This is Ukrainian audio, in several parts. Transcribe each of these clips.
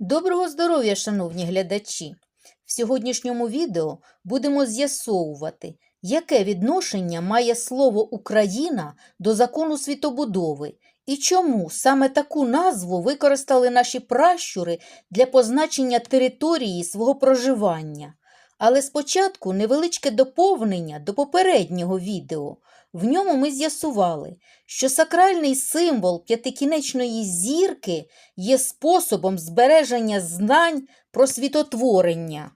Доброго здоров'я, шановні глядачі! В сьогоднішньому відео будемо з'ясовувати, яке відношення має слово Україна до закону світобудови і чому саме таку назву використали наші пращури для позначення території свого проживання. Але спочатку невеличке доповнення до попереднього відео. В ньому ми з'ясували, що сакральний символ п'ятикінечної зірки є способом збереження знань про світотворення.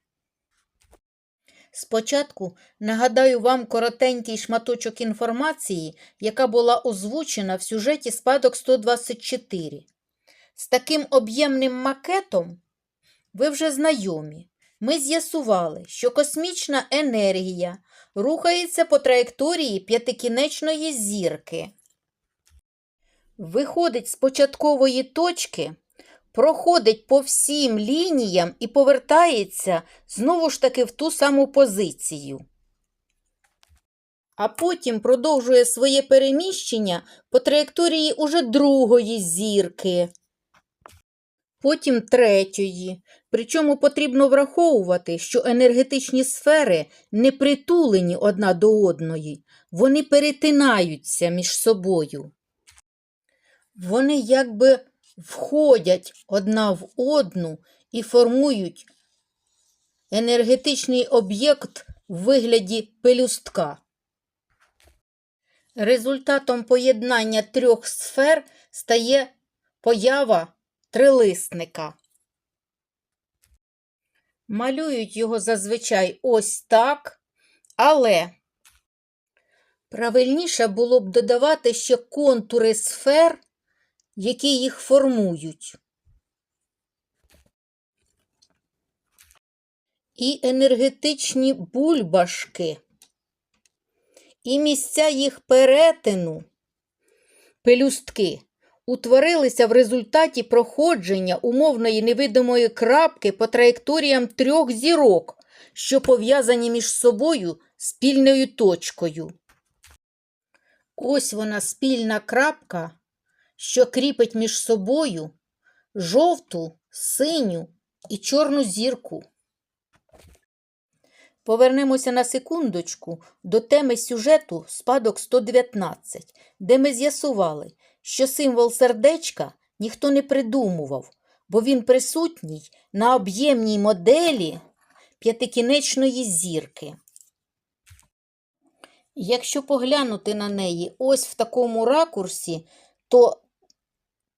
Спочатку нагадаю вам коротенький шматочок інформації, яка була озвучена в сюжеті Спадок 124. З таким об'ємним макетом ви вже знайомі. Ми з'ясували, що космічна енергія рухається по траєкторії п'ятикінечної зірки. Виходить з початкової точки, проходить по всім лініям і повертається знову ж таки в ту саму позицію. А потім продовжує своє переміщення по траєкторії уже другої зірки, потім третьої. Причому потрібно враховувати, що енергетичні сфери не притулені одна до одної, вони перетинаються між собою. Вони якби входять одна в одну і формують енергетичний об'єкт в вигляді пелюстка. Результатом поєднання трьох сфер стає поява трилисника. Малюють його зазвичай ось так, але правильніше було б додавати ще контури сфер, які їх формують. І енергетичні бульбашки, і місця їх перетину, пелюстки, утворилися в результаті проходження умовної невидимої крапки по траєкторіям трьох зірок, що пов'язані між собою спільною точкою. Ось вона спільна крапка, що кріпить між собою жовту, синю і чорну зірку. Повернемося на секундочку до теми сюжету Спадок 119, де ми з'ясували, що символ сердечка ніхто не придумував, бо він присутній на об'ємній моделі п'ятикінечної зірки. Якщо поглянути на неї ось в такому ракурсі, то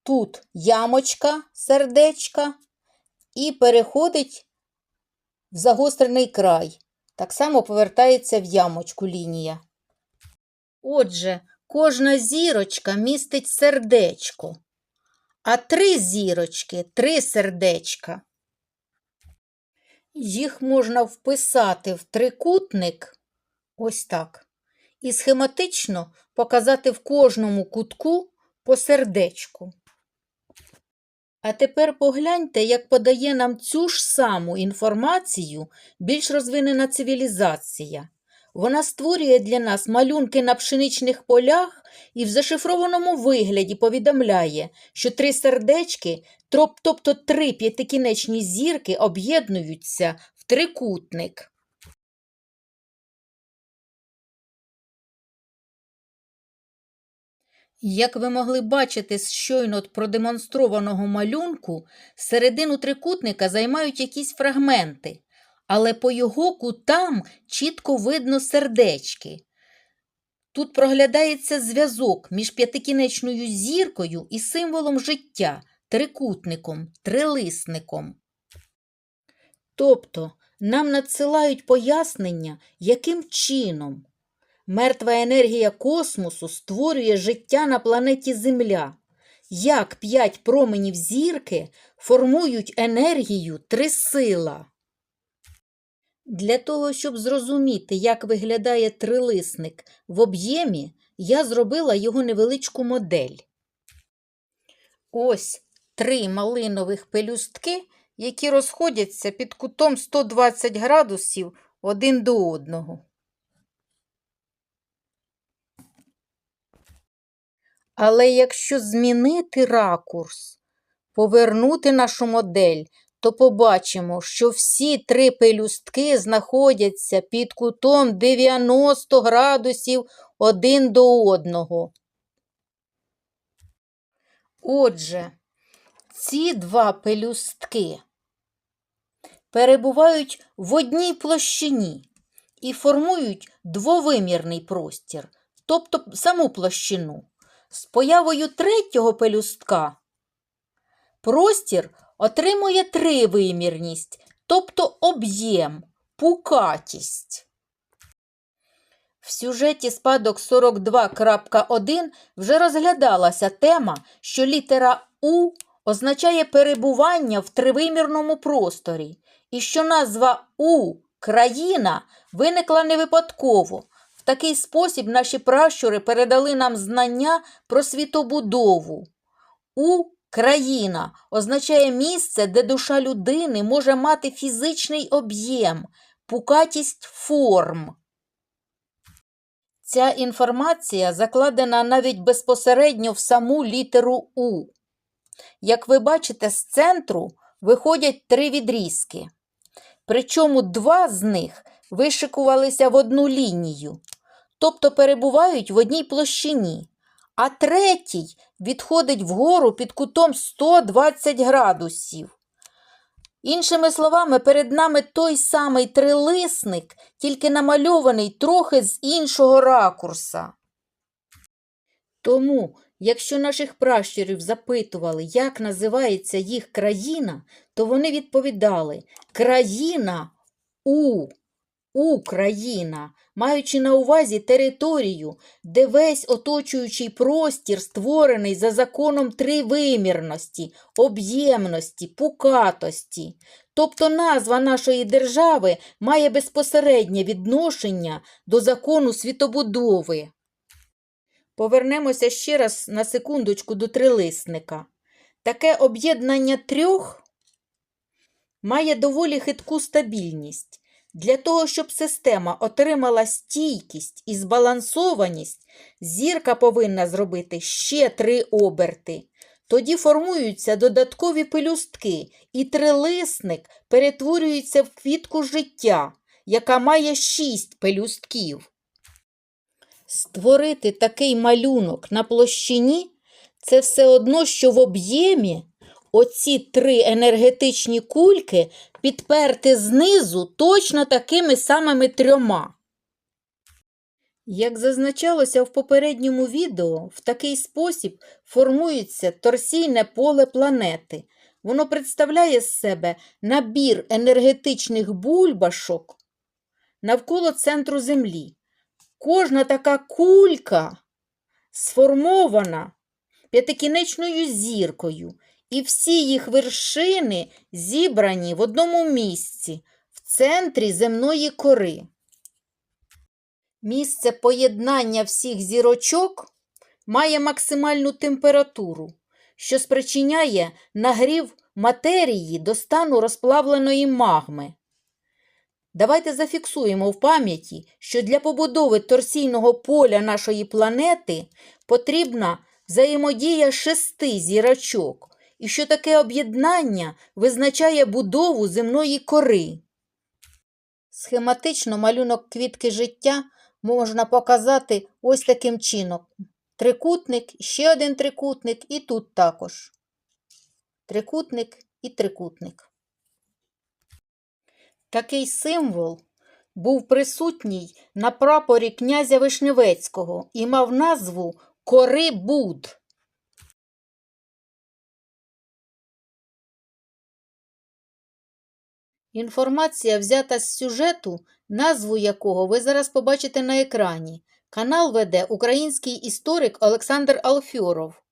тут ямочка сердечка і переходить в загострений край. Так само повертається в ямочку лінія. Отже, кожна зірочка містить сердечко, а три зірочки три сердечка. Їх можна вписати в трикутник ось так. І схематично показати в кожному кутку по сердечку. А тепер погляньте, як подає нам цю ж саму інформацію більш розвинена цивілізація. Вона створює для нас малюнки на пшеничних полях і в зашифрованому вигляді повідомляє, що три сердечки, тобто три п'ятикінечні зірки, об'єднуються в трикутник. Як ви могли бачити з щойно продемонстрованого малюнку, середину трикутника займають якісь фрагменти, але по його кутам чітко видно сердечки. Тут проглядається зв'язок між п'ятикінечною зіркою і символом життя, трикутником, трилисником. Тобто нам надсилають пояснення, яким чином Мертва енергія космосу створює життя на планеті Земля. Як п'ять променів зірки формують енергію трисила. Для того, щоб зрозуміти, як виглядає трилисник в об'ємі, я зробила його невеличку модель. Ось три малинових пелюстки, які розходяться під кутом 120 градусів один до одного. Але якщо змінити ракурс, повернути нашу модель, то побачимо, що всі три пелюстки знаходяться під кутом 90 градусів один до одного. Отже, ці два пелюстки перебувають в одній площині і формують двовимірний простір, тобто саму площину. З появою третього пелюстка простір отримує тривимірність, тобто об'єм, пукатість. В сюжеті спадок 42.1 вже розглядалася тема, що літера У означає перебування в тривимірному просторі, і що назва У країна виникла не випадково. В такий спосіб наші пращури передали нам знання про світобудову. У країна означає місце, де душа людини може мати фізичний об'єм, пукатість форм. Ця інформація закладена навіть безпосередньо в саму літеру У. Як ви бачите, з центру виходять три відрізки. Причому два з них вишикувалися в одну лінію, тобто перебувають в одній площині, а третій відходить вгору під кутом 120 градусів. Іншими словами, перед нами той самий трилисник, тільки намальований трохи з іншого ракурса. Тому, якщо наших пращурів запитували, як називається їх країна, то вони відповідали країна У. Україна, маючи на увазі територію, де весь оточуючий простір створений за законом тривимірності, об'ємності, пукатості. Тобто назва нашої держави має безпосереднє відношення до закону світобудови. Повернемося ще раз на секундочку до трилисника. Таке об'єднання трьох має доволі хитку стабільність. Для того, щоб система отримала стійкість і збалансованість, зірка повинна зробити ще три оберти. Тоді формуються додаткові пелюстки, і трилисник перетворюється в квітку життя, яка має шість пелюстків. Створити такий малюнок на площині це все одно, що в об'ємі оці три енергетичні кульки підперти знизу точно такими самими трьома. Як зазначалося в попередньому відео, в такий спосіб формується торсійне поле планети. Воно представляє з себе набір енергетичних бульбашок навколо центру Землі. Кожна така кулька сформована п'ятикінечною зіркою, і всі їх вершини зібрані в одному місці, в центрі земної кори. Місце поєднання всіх зірочок має максимальну температуру, що спричиняє нагрів матерії до стану розплавленої магми. Давайте зафіксуємо в пам'яті, що для побудови торсійного поля нашої планети потрібна взаємодія шести зірочок, і що таке об'єднання визначає будову земної кори. Схематично малюнок квітки життя можна показати ось таким чином. Трикутник, ще один трикутник і тут також. Трикутник і трикутник. Такий символ був присутній на прапорі князя Вишневецького і мав назву Кори Буд. Інформація взята з сюжету, назву якого ви зараз побачите на екрані. Канал веде український історик Олександр Алфьоров.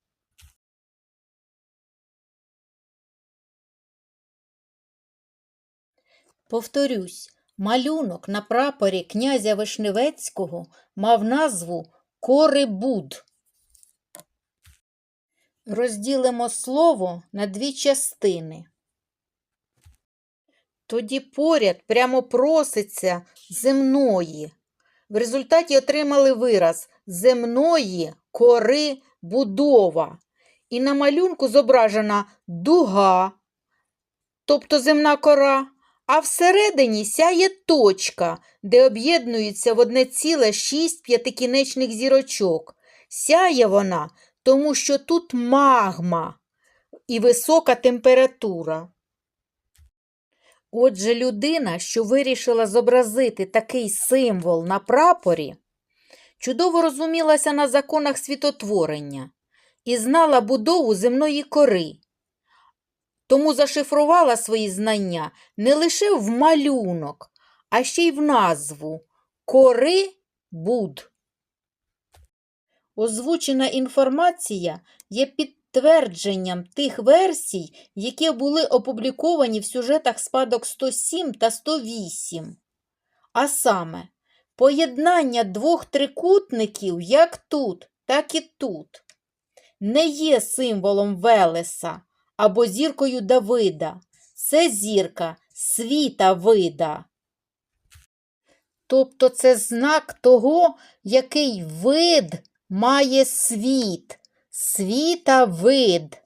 Повторюсь, малюнок на прапорі князя Вишневецького мав назву Корибуд. Розділимо слово на дві частини. Тоді поряд прямо проситься земної. В результаті отримали вираз земної кори будова. І на малюнку зображена дуга, тобто земна кора, а всередині сяє точка, де об'єднуються в одне ціле шість п'ятикінечних зірочок. Сяє вона, тому що тут магма і висока температура. Отже, людина, що вирішила зобразити такий символ на прапорі, чудово розумілася на законах світотворення і знала будову земної кори. Тому зашифрувала свої знання не лише в малюнок, а ще й в назву Кори Буд. Озвучена інформація є підтвердженням тих версій, які були опубліковані в сюжетах спадок 107 та 108. А саме, поєднання двох трикутників як тут, так і тут не є символом Велеса або зіркою Давида. Це зірка світа вида. Тобто це знак того, який вид має світ, світа вид.